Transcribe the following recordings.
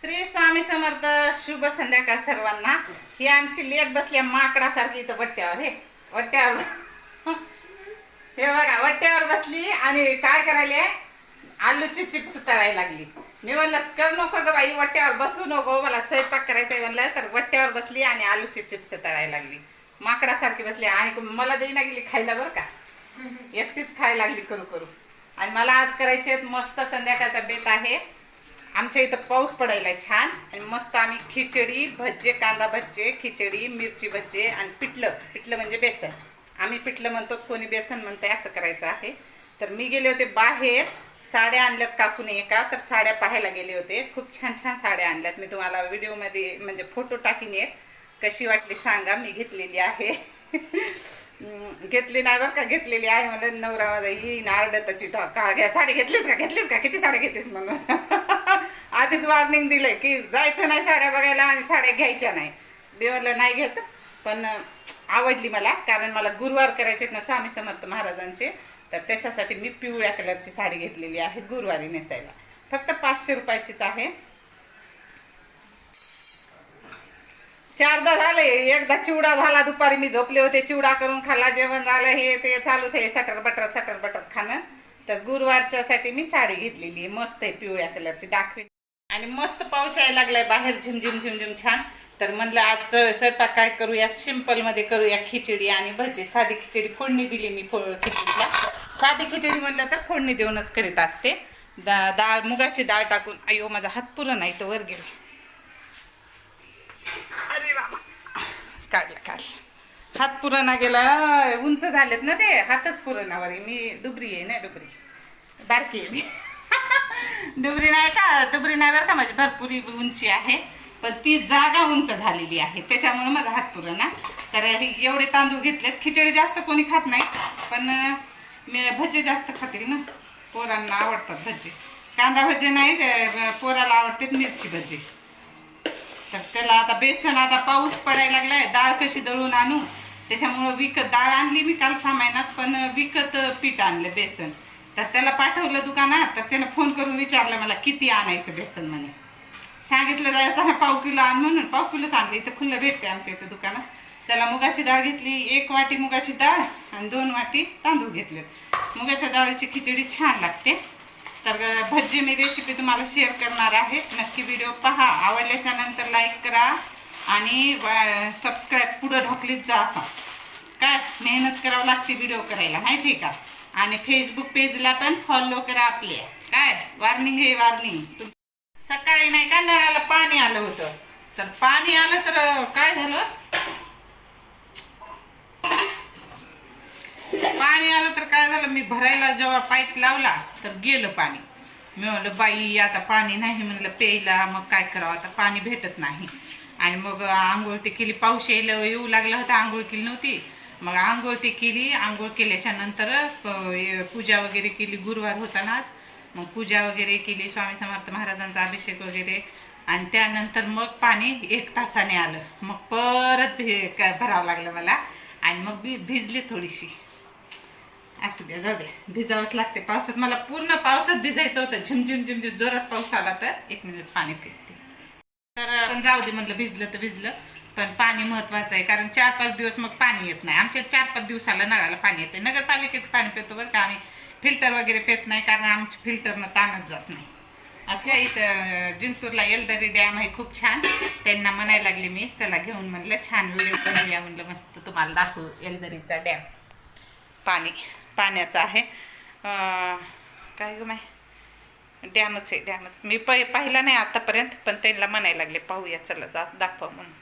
श्री स्वामी समर्थ शुभ संध्याकाळ सर्वांना. ही आमची लेख बसल्या माकडासारखी इथं वट्ट्यावर हे वट्ट्यावर हे बघा वट्ट्यावर बसली आणि काय करायले? आलूची चिप्स तळायला लागली. मी म्हणलं कर नको ग बाई वट्ट्यावर बसू नको. मला स्वयंपाक करायचा म्हणलं तर वट्ट्यावर बसली आणि आलूची चिप्स तळायला लागली. माकडासारखी बसली आणि मला देईना गेली खायला बरं का? एकटीच खायला लागली करू करू. आणि मला आज करायचे मस्त संध्याकाळचा बेत आहे. आमच्या इथं पाऊस पडायला छान आणि मस्त आम्ही खिचडी भज्जे कांदा भज्जे खिचडी मिरची भज्जे आणि पिठलं. पिठलं म्हणजे बेसन. आम्ही पिठलं म्हणतो कोणी बेसन म्हणतंय असं करायचं आहे. तर मी गेले होते बाहेर साड्या आणल्यात काकून एका तर साड्या पाहायला गेले होते. खूप छान छान साड्या आणल्यात. मी तुम्हाला व्हिडिओमध्ये म्हणजे फोटो टाकीन एक. कशी वाटली सांगा मी घेतलेली आहे. घेतली नाही बरं का घेतलेली आहे. म्हणलं नवरा माझा ही नारडताची का घ्या साडी घेतलीस का? घेतलीस का? किती साड्या घेतलीस म्हणून? आधीच वॉर्निंग दिलंय की जायचं नाही साड्या बघायला आणि साड्या घ्यायच्या नाही. मी म्हणलं नाही घेत पण आवडली मला. कारण मला गुरुवार करायचे आहेत ना स्वामी समर्थ महाराजांचे तर त्याच्यासाठी मी पिवळ्या कलरची साडी घेतलेली आहे गुरुवारी नेसायला. फक्त पाचशे रुपयाचीच आहे. चारदा झाले एकदा चिवडा झाला दुपारी मी झोपले होते. चिवडा करून खाल्ला जेवण झालं हे ते चालूच आहे. सटर बटर सटर बटर खाणं. तर गुरुवारच्यासाठी मी साडी घेतलेली मस्त आहे पिवळ्या कलरची. दाखवी आणि मस्त पाऊस यायला लागलाय बाहेर झिमझिम झिमझिम छान. तर म्हणलं आज तर स्वयंपाक काय करूया? सिम्पलमध्ये करूया खिचडी आणि भजी. साधी खिचडी फोडणी दिली मी फो- खिचडीला. साधी खिचडी म्हणलं तर फोडणी देऊनच करीत असते. दा- डाळ मुगाची डाळ टाकून. अयो माझा हात पुरं नाही तो वर गेला. अरे बाबा. काढला काढला. हात पुराणा गेला. उंच झालेत ना ते. हातच पुरणावर मी डुबरी आहे ना डुबरी. बारकी आहे मी. डुबरी नाही का? डुबरी नाही बरं का? माझी भरपूर उंची आहे. पण ती जागा उंच झालेली आहे. त्याच्यामुळे माझा हात ना. तर हे एवढे तांदूळ घेतलेत. खिचडी जास्त कोणी खात नाही. पण मी भजे जास्त खातील ना. पोरांना आवडतात भजे. कांदा भजे नाही पोराला आवडतात मिरची भजी. तर त्याला आता बेसन आता पाऊस पडायला लागलाय. डाळ कशी दळून आणू? त्याच्यामुळं विकत डाळ आणली मी काल सहा पण विकत पीठ आणलं बेसन. तर त्याला पाठवलं दुकानात तर त्यानं फोन करून विचारलं मला किती आणायचं बेसन म्हणे? सांगितलं जायचं पाव किलो आण म्हणून पाव किलोच आणली इथं खुल्लं भेटते आमच्या इथं दुकानात. त्याला मुगाची डाळ घेतली एक वाटी मुगाची डाळ आणि दोन वाटी तांदूळ घेतलेत. मुगाच्या डाळीची खिचडी छान लागते. तर भजी मी रेसिपी तुम्हाला शेअर करणार आहे. नक्की व्हिडिओ पहा. आवडल्याच्या नंतर लाईक करा आणि सबस्क्राईब पुढं ढकलीत जा असा. काय? मेहनत करावं लागते व्हिडिओ करायला माहिती का? आणि फेसबुक पेजला पण फॉलो करा आपल्या काय? वॉर्निंग हे वॉर्निंग सकाळी नाही का नळाला पाणी आलं होतं? तर पाणी आलं तर काय झालं? पाणी आलं तर काय झालं? मी भरायला जेव्हा पाईप लावला तर गेलं पाणी. मी म्हणलं बाई आता पाणी नाही. म्हणलं प्यायला मग काय करावं? आता पाणी भेटत नाही. आणि मग आंघोळ ते केली. पाऊस यायला येऊ लागला होता आंघोळ केली नव्हती. मग आंघोळ ती केली. आंघोळ केल्याच्यानंतर पूजा वगैरे केली. गुरुवार होता ना आज. मग पूजा वगैरे केली. स्वामी समर्थ महाराजांचा अभिषेक वगैरे. आणि त्यानंतर मग पाणी एक तासाने आलं. मग परत भि भरावं लागलं मला. आणि मग भि भिजली थोडीशी. असू द्या जाऊ द्या भिजावंच लागते. पावसात मला पूर्ण पावसात भिजायचं होतं. झिमझिम झिमझिम जोरात पाऊस आला तर एक मिनिट पाणी फिरते तर पण जाऊ दे म्हणलं भिजलं तर भिजलं. पण पाणी महत्वाचं आहे कारण चार पाच दिवस मग पाणी येत नाही. आमच्या चार पाच दिवसाला नळाला पाणी येते. नगरपालिकेचं पाणी पितो बरं का आम्ही फिल्टर वगैरे पित नाही कारण आमच्या फिल्टरनं ताणच जात नाही. आपल्या इथं जिंतूरला येलदरी डॅम आहे खूप छान. त्यांना म्हणायला लागले मी चला घेऊन म्हणलं छान व्हिडिओ बनवूया म्हणलं मस्त तुम्हाला दाखवू येलदरीचा डॅम. पाणी पाण्याचं आहे. काय ग माय डॅमच आहे डॅमच. मी पहि पाहिला नाही आतापर्यंत पण त्यांना म्हणायला लागले पाहूया चला जा दाखवा म्हणून.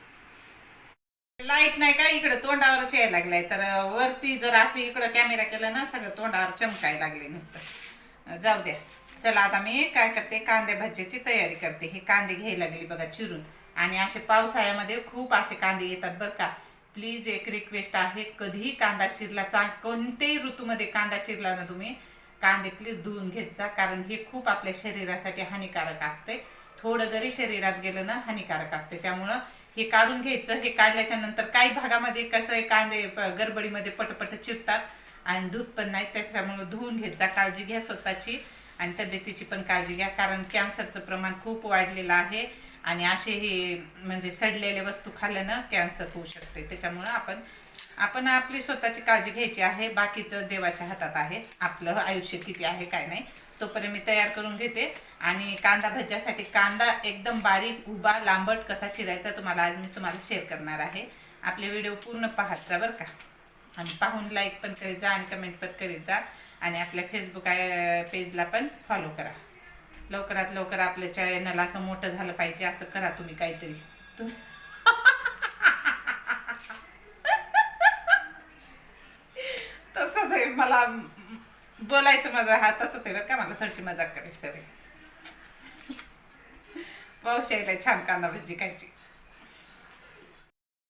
लाइट नाही का इकडे तोंडावरच यायला लागलाय. तर वरती जर असं इकडं कॅमेरा केला ना सगळं तोंडावर चमकायला लागले नुसतं. जाऊ द्या. चला आता मी काय करते कांदे भाजीची तयारी करते. हे कांदे घ्यायला लागली बघा चिरून. आणि असे पावसाळ्यामध्ये खूप असे कांदे येतात बरं का. प्लीज एक रिक्वेस्ट आहे कधीही कांदा चिरला चा कोणत्याही ऋतूमध्ये कांदा चिरला ना तुम्ही कांदे प्लीज धुवून घेत जा. कारण हे खूप आपल्या शरीरासाठी हानिकारक असते. थोडं जरी शरीरात गेलं ना हानिकारक असते. त्यामुळं हे काढून घ्यायचं. हे काढल्याच्या नंतर काही भागामध्ये कसं आहे कांदे गडबडीमध्ये पटपट चिरतात आणि दूध पण नाही. त्याच्यामुळं धुवून घेत जा काळजी घ्या स्वतःची आणि तब्येतीची पण काळजी घ्या. कारण कॅन्सरचं प्रमाण खूप वाढलेलं आहे आणि असे हे म्हणजे सडलेले वस्तू खाल्ल्यानं कॅन्सर होऊ शकते. त्याच्यामुळं आपण आपण आपली स्वतःची काळजी घ्यायची आहे. बाकीचं देवाच्या हातात आहे. आपलं आयुष्य किती आहे काय नाही. तोपर्यंत मी तयार करून घेते. आणि कांदा भज्यासाठी कांदा एकदम बारीक उभा लांबट कसा चिरायचा तुम्हाला आज मी तुम्हाला शेअर करणार आहे. आपले व्हिडिओ पूर्ण पाहत जा बरं का. आणि पाहून लाईक पण करीत जा आणि कमेंट पण करीत जा. आणि आपल्या फेसबुक पेजला पण फॉलो करा. लवकरात लवकर आपल्या चॅनल असं मोठं झालं पाहिजे असं करा तुम्ही काहीतरी. तुम- तसंच आहे मला. बोलायचं माझा हा तसंच आहे बरं का? मला थोडीशी मजाक करायची सर पाऊस यायला छान कांदा भजी खायची.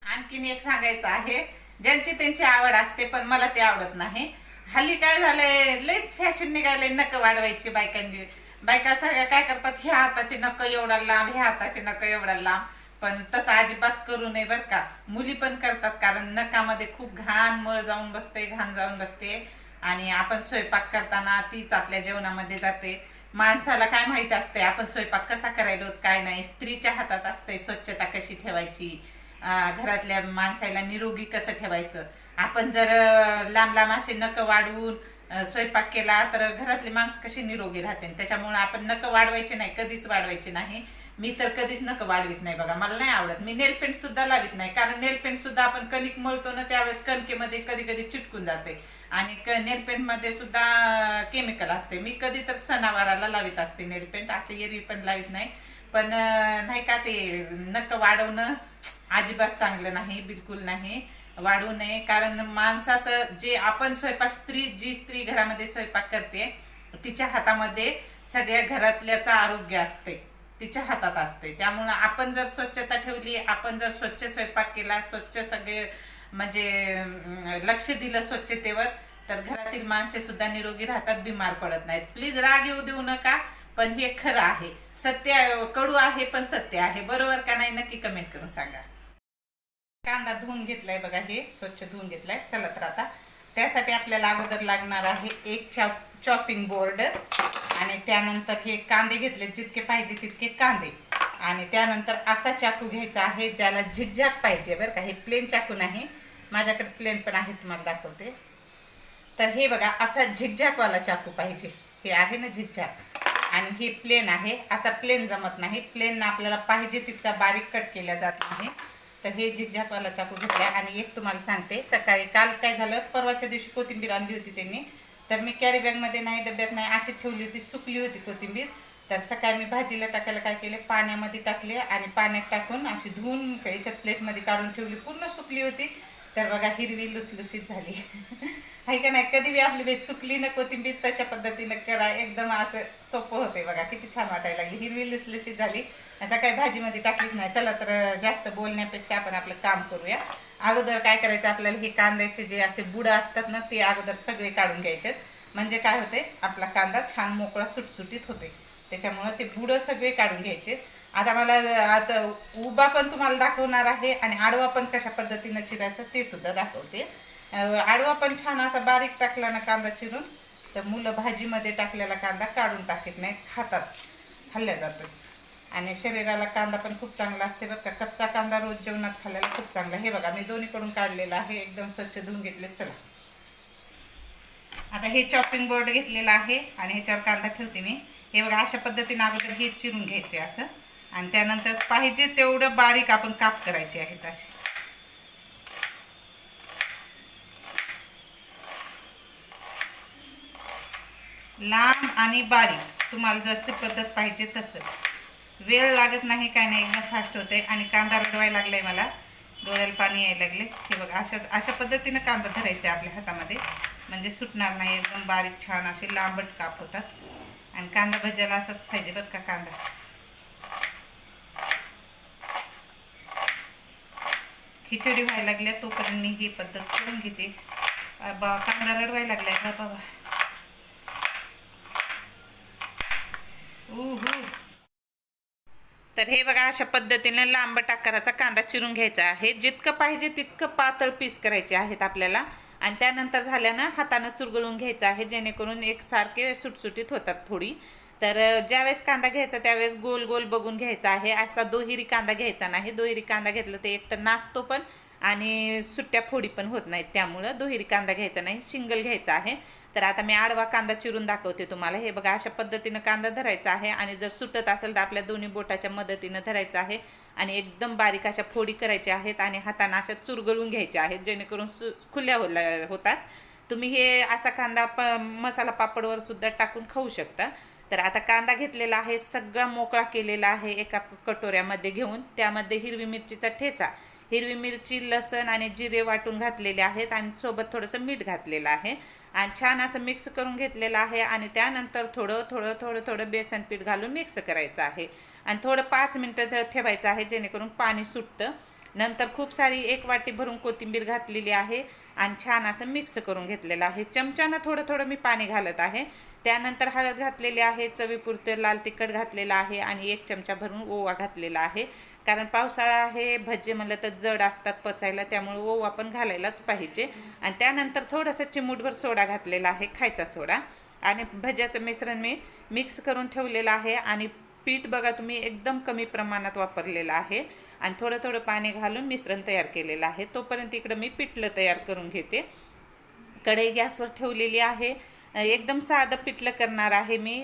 आणखीन एक सांगायचं आहे ज्यांची त्यांची आवड असते पण मला ते आवडत नाही. हल्ली काय झालंय लईच फॅशन निघालंय नक वाढवायची बायकांची. बायका सगळ्या काय करतात ह्या हाताचे नक एवढा लांब ह्या हाताचे नक एवढा लांब. पण तसं अजिबात करू नये बरं का. मुली पण करतात कारण नकामध्ये खूप घाण मळ जाऊन बसते घाण जाऊन बसते. आणि आपण स्वयंपाक करताना तीच आपल्या जेवणामध्ये जाते. माणसाला काय माहीत असते आपण स्वयंपाक कसा करायलो काय नाही. स्त्रीच्या हातात असते स्वच्छता कशी ठेवायची? घरातल्या माणसाला निरोगी कसं ठेवायचं? आपण जर लांब लांब असे नक वाढवून स्वयंपाक केला तर घरातली माणसं कशी निरोगी राहते? त्याच्यामुळे आपण नक वाढवायचे नाही कधीच वाढवायचे नाही. मी तर कधीच नक वाढवित नाही बघा मला नाही आवडत. मी नेलपेंट सुद्धा लावित नाही कारण नेलपेंट सुद्धा आपण कणिक मळतो ना त्यावेळेस कणकेमध्ये कधी कधी चिटकून जाते. आणि नेल पेंटमध्ये सुद्धा केमिकल असते. मी कधी तर सणावाराला लावित असते नेल पेंट असं एरवी पण लावित नाही. पण नाही का ते नक वाढवणं अजिबात चांगलं नाही बिलकुल नाही. वाढवू नये. कारण माणसाचं जे आपण स्वयंपाक स्त्री जी स्त्री घरामध्ये स्वयंपाक करते तिच्या हातामध्ये सगळ्या घरातल्याचं आरोग्य असते. तिच्या हातात असते. त्यामुळं आपण जर स्वच्छता ठेवली आपण जर स्वच्छ स्वयंपाक केला स्वच्छ सगळे म्हणजे लक्ष दिलं स्वच्छतेवर तर घरातील माणसे सुद्धा निरोगी राहतात बिमार पडत नाहीत. प्लीज राग येऊ देऊ नका पण हे खरं आहे. सत्य कडू आहे पण सत्य आहे. बरोबर का नाही नक्की कमेंट करून सांगा. कांदा धुवून घेतलाय बघा हे स्वच्छ धुवून घेतलाय. चला तर आता त्यासाठी आपल्याला अगोदर लागणार आहे एक चॉप चॉपिंग बोर्ड आणि त्यानंतर हे कांदे घेतले जितके पाहिजे तितके कांदे. आणि त्यानंतर असा चाकू घ्यायचा आहे ज्याला झिकझॅक पाहिजे बरं का? हे प्लेन चाकू नाही. माझ्याकडे प्लेन पण आहे तुम्हाला दाखवते. तर हे बघा असा झिकझॅकवाला चाकू पाहिजे. हे आहे ना झिकझॅक. आणि हे प्लेन आहे. असा प्लेन जमत नाही. प्लेन आपल्याला पाहिजे तितका बारीक कट केला जात नाही. तर हे झिकझॅकवाला चाकू घेतला आणि एक तुम्हाला सांगते सकाळी काल काय झालं? परवाच्या दिवशी कोथिंबीर आणली होती त्यांनी. तर मी कॅरी बॅगमध्ये नाही डब्यात नाही अशी ठेवली होती सुकली होती कोथिंबीर. तर सकाळी मी भाजीला टाकायला काय केले पाण्यामध्ये टाकले आणि पाण्यात टाकून अशी धुवून याच्यात प्लेटमध्ये काढून ठेवली पूर्ण सुकली होती. तर बघा हिरवी लुसलुशीत झाली. आहे का नाही? कधी बी आपली वेज सुकली ना कोथिंबीर तशा पद्धतीनं करा. एकदम असं सोपं होते बघा. किती छान वाटायला लागली. हिरवी लुसलुशीत झाली. असं काही भाजीमध्ये टाकलीच नाही. चला तर जास्त बोलण्यापेक्षा आपण आपलं काम करूया. अगोदर काय करायचं आपल्याला हे कांद्याचे जे असे बुडं असतात ना ते अगोदर सगळे काढून घ्यायचे म्हणजे काय होते आपला कांदा छान मोकळा सुटसुटीत होते त्याच्यामुळं ते बुडं सगळे काढून घ्यायचे. आता मला आता उभा पण तुम्हाला दाखवणार आहे आणि आडवा पण कशा पद्धतीनं चिरायचं ते सुद्धा दाखवते. आडवा पण छान असा बारीक टाकला ना कांदा चिरून तर मुलं भाजीमध्ये टाकलेला कांदा काढून टाकत नाहीत खातात खाल्ल्या जातो. आणि शरीराला कांदा पण खूप चांगला असते बरं का. कच्चा कांदा रोज जेवणात खाल्ल्याला खूप चांगला हे बघा मी दोन्हीकडून काढलेला आहे. एकदम स्वच्छ धुवून घेतले चला. आता हे चॉपिंग बोर्ड घेतलेला आहे आणि ह्याच्यावर कांदा ठेवते मी. हे बघा अशा पद्धतीने अगोदर हे चिरून घ्यायचे असं. आणि त्यानंतर पाहिजे तेवढं बारीक आपण काप करायचे आहेत असे. लांब आणि बारीक तुम्हाला जशी पद्धत पाहिजे तसं. वेळ लागत नाही काय नाही एकदम फास्ट होते आणि कांदा रडवायला लागलाय मला. डोळ्याला पाणी यायला लागले हे बघा अशा अशा पद्धतीनं कांदा धरायचा आपल्या हातामध्ये. म्हणजे सुटणार नाही एकदम बारीक छान असे लांबट काप होतात. आणि कांदा भज्याला असाच पाहिजे बरं का कांदा. खिचडी व्हायला लागल्या तोपर्यंत मी ही पद्धत करून घेते. बाबा बा कांदा रडवायला लागलाय का बाबा. उहू. तर हे बघा अशा पद्धतीने लांबट आकाराचा कांदा चिरून घ्यायचा आहे. जितकं पाहिजे तितकं पातळ पीस करायचे आहेत आपल्याला. आणि त्यानंतर झाल्यानं हातानं चुरगळून घ्यायचं आहे जेणेकरून एकसारखे सुटसुटीत होतात थोडी. तर ज्यावेळेस कांदा घ्यायचा त्यावेळेस गोल गोल बघून घ्यायचा आहे. असा दोहेरी कांदा घ्यायचा नाही. दोहेरी कांदा घेतला तर एक तर नाचतो पण आणि सुट्ट्या फोडी पण होत नाहीत. त्यामुळं दुहेरी कांदा घ्यायचा नाही सिंगल घ्यायचा आहे. तर आता मी आडवा कांदा चिरून दाखवते तुम्हाला. हे बघा अशा पद्धतीनं कांदा धरायचा आहे आणि जर सुटत असेल तर आपल्या दोन्ही बोटाच्या मदतीनं धरायचं आहे आणि एकदम बारीक अशा फोडी करायच्या आहेत आणि हातानं अशा चुरगळून घ्यायच्या आहेत जेणेकरून सु खुल्या होला- होतात. तुम्ही हे असा कांदा प मसाला पापडवर सुद्धा टाकून खाऊ शकता. तर आता कांदा घेतलेला आहे सगळा मोकळा केलेला आहे एका कटोऱ्यामध्ये घेऊन. त्यामध्ये हिरवी मिरचीचा ठेसा हिरवी मिरची लसण आणि जिरे वाटून घातलेले आहेत आणि सोबत थोडंसं मीठ घातलेलं आहे. आणि छान असं मिक्स करून घेतलेलं आहे आणि त्यानंतर थोडं थोडं थोडं थोडं बेसन पीठ घालून मिक्स करायचं आहे. आणि थोडं पाच मिनटं ठेवायचं आहे जेणेकरून पाणी सुटतं. नंतर खूप सारी एक वाटी भरून कोथिंबीर घातलेली आहे. आणि छान असं मिक्स करून घेतलेलं आहे. चमच्यानं थोडं थोडं मी पाणी घालत आहे. त्यानंतर हळद घातलेली आहे चवीपुरते लाल तिखट घातलेलं आहे आणि एक चमचा भरून ओवा घातलेला आहे. कारण पावसाळा आहे भजे म्हणलं तर जड असतात पचायला त्यामुळे ओवा पण घालायलाच पाहिजे. आणि त्यानंतर थोडंसं चिमूटभर सोडा घातलेला आहे खायचा सोडा. आणि भज्याचं मिश्रण मी मिक्स करून ठेवलेलं आहे. आणि पीठ बघा तुम्ही एकदम कमी प्रमाणात वापरलेलं आहे. आणि थोडं थोडं पाणी घालून मिश्रण तयार केलेलं आहे. तोपर्यंत इकडं मी पिठलं तयार करून घेते. कढई गॅसवर ठेवलेली आहे. एकदम साधं पिठलं करणार आहे मी.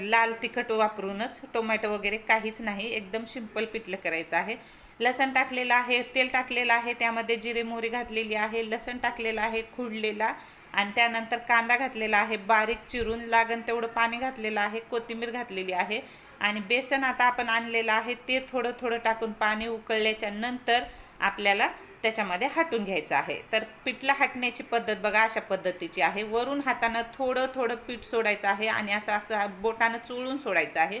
लाल तिखट वापरूनच. टोमॅटो वगैरे काहीच नाही. एकदम सिंपल पिठलं करायचं आहे. लसण टाकलेलं आहे. तेल टाकलेलं आहे. त्यामध्ये जिरे मोहरी घातलेली आहे. लसण टाकलेलं आहे. खुडलेला. आणि त्यानंतर कांदा घातलेला आहे. बारीक चिरून. लागण तेवढं पाणी घातलेलं आहे. कोथिंबीर घातलेली आहे. आणि बेसन आता आपण आणलेलं आहे ते थोडं थोडं टाकून पाणी उकळल्याच्या नंतर आपल्याला त्याच्यामध्ये हटून घ्यायचं आहे. तर पिठला हटण्याची पद्धत बघा अशा पद्धतीची आहे. वरून हातानं थोडं थोडं पीठ सोडायचं आहे आणि असं असं बोटानं चुळून सोडायचं आहे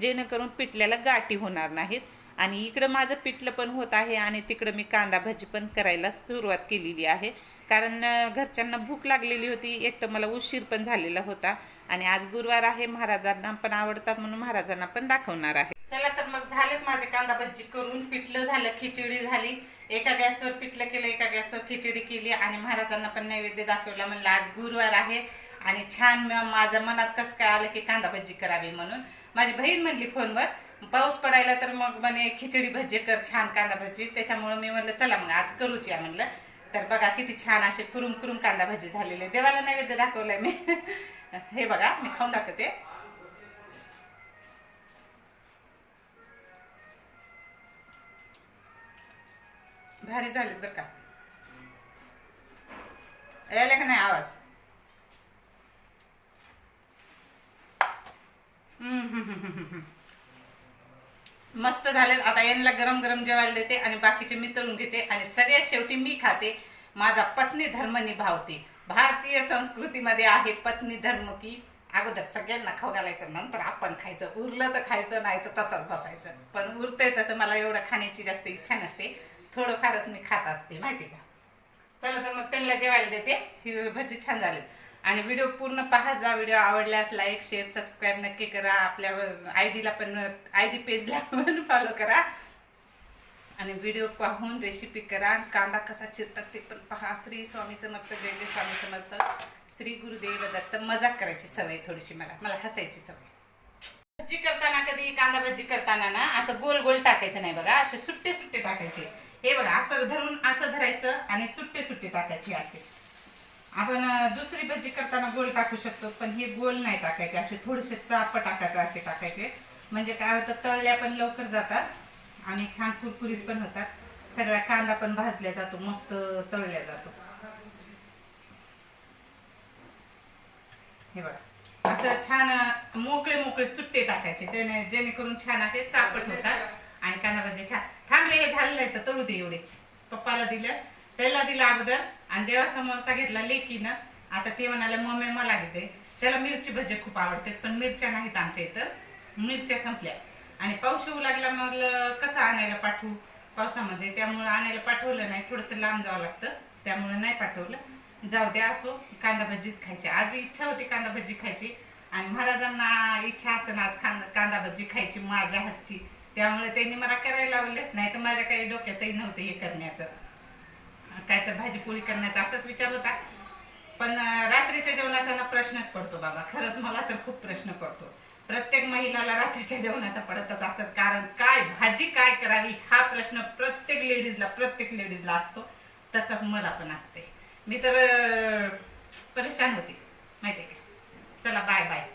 जेणेकरून पिठल्याला गाठी होणार नाहीत. आणि इकडं माझं पिठलं पण होत आहे आणि तिकडं मी कांदा भाजी पण करायला सुरुवात केलेली आहे. कारण घरच्यांना भूक लागलेली होती. एक तर मला उशीर पण झालेला होता आणि आज गुरुवार आहे. महाराजांना पण आवडतात म्हणून महाराजांना पण दाखवणार आहे. चला तर मग झालेत माझे कांदा भजी करून. पिठलं झालं खिचडी झाली. एका गॅसवर पिठलं केलं एका गॅसवर खिचडी केली आणि महाराजांना पण नैवेद्य दाखवला म्हणलं आज गुरुवार आहे आणि छान माझ्या मनात कसं काय आलं की कांदा भजी करावी म्हणून. माझी बहीण म्हणली फोनवर पाऊस पडायला तर मग म्हणे खिचडी भजी कर छान कांदा भजी त्याच्यामुळे मी म्हणलं चला मग आज करूच या म्हणलं. तर बघा किती छान असे कुरुम कुरुम कांदा भजी झालेले देवाला नैवेद्य दाखवलाय मी. हे बघा मी खाऊन दाखवते. भारी झालेत बरं का. यायला का नाही आवाज? हम्म, हम्म, हम्म, हम्म. मस्त झालेत. आता यांना गरम गरम जेवायला देते आणि बाकीचे मी तळून घेते आणि सगळ्यात शेवटी मी खाते. माझा पत्नी धर्म निभावते. भारतीय संस्कृतीमध्ये आहे पत्नी धर्म की अगोदर सगळ्यांना खाऊ घालायचं नंतर आपण खायचं. उरलं तर खायचं नाही तर तसंच बसायचं. पण उरतंय तसं मला एवढं खाण्याची जास्त इच्छा नसते. थोडंफारच मी खात असते माहिती का? चला तर मग त्यांना जेवायला देते. ही भजी छान झाली. आणि व्हिडिओ पूर्ण पहा जा व्हिडिओ आवडल्यास लाईक शेअर सबस्क्राईब नक्की करा. आपल्या आय डीला पण आय डी पेजला पण फॉलो करा. आणि व्हिडिओ पाहून रेसिपी करा. कांदा कसा चिरतात ते पण पहा. श्री स्वामी समर्थ जय जय स्वामी समर्थ. श्री गुरुदेव दत्त मजाक करायची सवय थोडीशी मला. मला हसायची सवय. भजी करताना कधी कांदा भजी करताना ना असं गोल गोल टाकायचं नाही बघा. असे सुट्टे सुट्टे टाकायचे. हे बघा असं धरून असं धरायचं आणि सुट्टे सुट्टे टाकायचे असे. आपण दुसरी भजी करताना गोल टाकू शकतो पण हे गोल नाही टाकायचे असे थोडेसे चाप टाकायचे असे टाकायचे. म्हणजे काय होतं तळल्या पण लवकर जातात आणि छान कुरकुरीत पण होतात. सगळा कांदा पण भाजल्या जातो मस्त तळल्या जातो. हे बघा असं छान मोकळे मोकळे सुट्टे टाकायचे त्याने जेणेकरून छान असे चापट होतात आणि कांदा भाजी छान. थांबले हे झालेलं आहे तर तळू दे एवढे. पप्पाला दिलं त्याला दिलं अगोदर. आणि देवासमोरचा घेतला लेकीनं आता ते म्हणाले मम्मी मला घेते. त्याला मिरची भजी खूप आवडते पण मिरच्या नाहीत आमच्या इथं. मिरच्या संपल्या. आणि पाऊस येऊ लागला मग कसं आणायला पाठवू? पावसामध्ये. त्यामुळे आणायला पाठवलं नाही थोडंसं लांब जावं लागतं. त्यामुळे नाही पाठवलं. जाऊ द्या असो कांदा भजीच खायची. आज इच्छा होती कांदा भजी खायची. आणि महाराजांना इच्छा असेल आज कांदा कांदा भजी खायची माझ्या हातची. त्यामुळे त्यांनी मला करायला लावलं. नाही तर माझ्या काही डोक्यातही नव्हतं हे करण्याचं. काय तर भाजी पोळी करण्याचा असाच विचार होता. पण रात्रीच्या जेवणाचा ना प्रश्नच पडतो बाबा. खरंच मला तर खूप प्रश्न पडतो. प्रत्येक महिलाला रात्रीच्या जेवणाचा पडतच असत कारण काय भाजी काय करावी हा प्रश्न प्रत्येक लेडीजला प्रत्येक लेडीजला असतो. तसंच मला पण असते. मी तर परेशान होते. माहितीये का? चला बाय बाय.